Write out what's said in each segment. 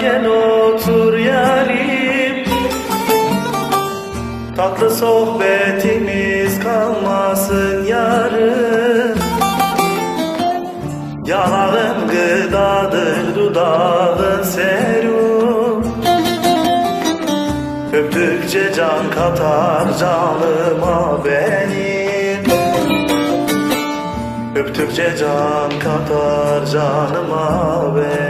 gel otur yarim. Tatlı sohbetimiz kalmasın yarım Yanağın gıdadır dudağın serum. Öptükçe can katar canıma benim. Öptükçe can katar canıma benim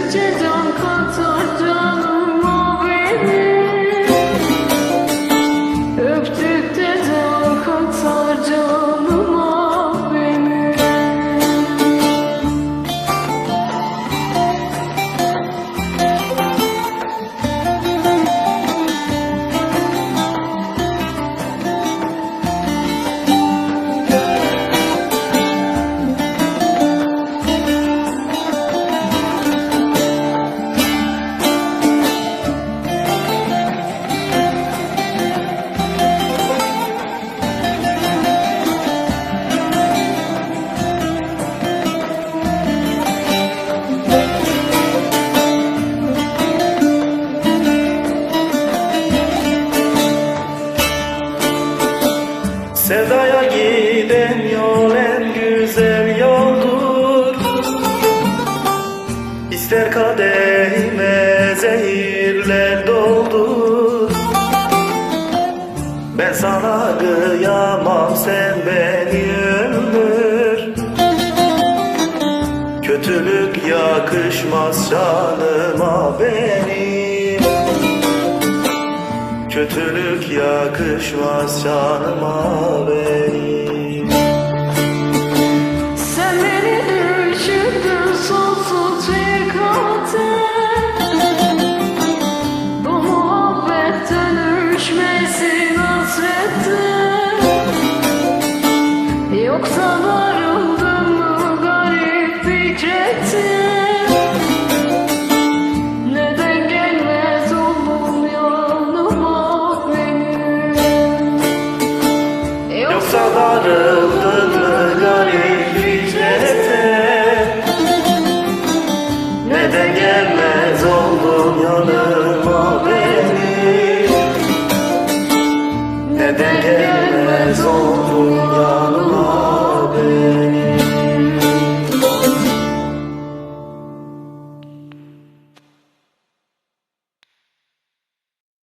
Öptükçe can sana kıyamam sen beni ömür Kötülük yakışmaz canıma benim. Kötülük yakışmaz canıma benim summer